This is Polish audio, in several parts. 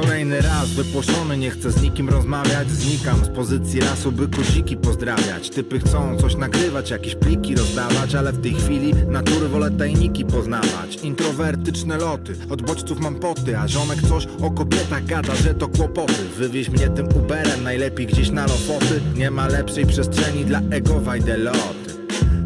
Kolejny raz wypłoszony, nie chcę z nikim rozmawiać. Znikam z pozycji rasu, by kuciki pozdrawiać. Typy chcą coś nagrywać, jakieś pliki rozdawać Ale w tej chwili natury wolę tajniki poznawać. Introwertyczne loty, od bodźców mam poty A ziomek coś o kobietach gada, że to kłopoty. Wywieź mnie tym Uberem, najlepiej gdzieś na Lofoty. Nie ma lepszej przestrzeni dla ego, wajdę loty.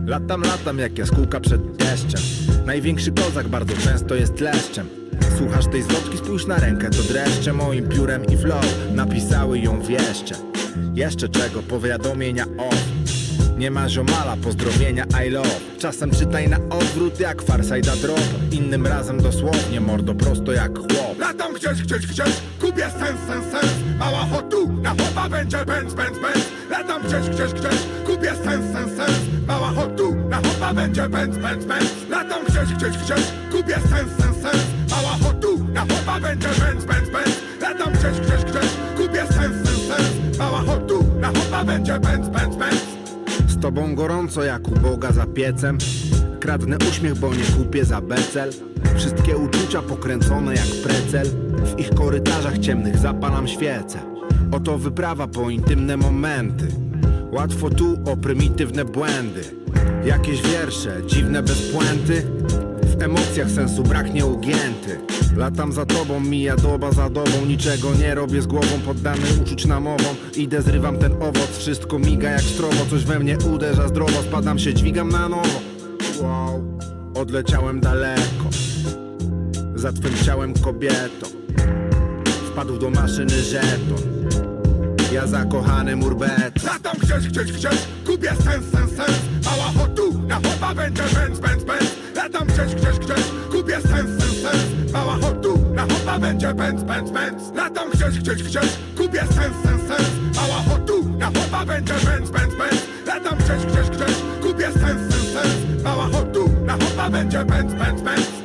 Latam, latam jak jaskółka przed deszczem. Największy kozak bardzo często jest leszczem Słuchasz tej zwrotki, spójrz na rękę To dreszcze moim piórem i flow. Napisały ją wieszcze Jeszcze. Czego, powiadomienia off nie ma ziomala, pozdrowienia I love. Czasem czytaj na odwrót jak Farsajda drop. Innym razem dosłownie, mordo prosto jak chłop. Latam gdzieś, gdzieś, gdzieś, kupię sens, sens, sens. Mała hotu, na chłopa będzie benz, benz, benz Latam gdzieś, gdzieś, gdzieś, kupię sens, sens, sens. Mała hotu, na chłopa będzie benz, benz, benz Latam gdzieś, gdzieś, gdzieś, kupię sens, sens, sens będzie Z tobą gorąco jak u Boga za piecem. Kradnę uśmiech, bo nie kupię za becel. Wszystkie uczucia pokręcone jak precel. W ich korytarzach ciemnych zapalam świece. Oto wyprawa po intymne momenty. Łatwo tu o prymitywne błędy. Jakieś wiersze, dziwne bez puenty W emocjach sensu brak nieugięty Latam za tobą, mija doba za dobą. Niczego nie robię z głową, poddany uczuć namową Idę, zrywam ten owoc, wszystko miga jak strobo. Coś we mnie uderza zdrowo, spadam się, dźwigam na nowo. Wow, odleciałem daleko Za twym ciałem kobieto. Wpadł do maszyny żeton. Ja zakochany murbet Latam gdzieś, gdzieś, gdzieś, kupię sens, sens, sens. Mała hotu, na chłopa będzie benz, będzie pędz, pędz, pędz Latam gdzieś, gdzieś, gdzieś Kupię sens, sens, sens. Mała hotu na popa będzie pędz, pędz, pędz Latam gdzieś, gdzieś, gdzieś Kupię sens, sens, sens. Mała hotu na popa będzie pędz, pędz, pędz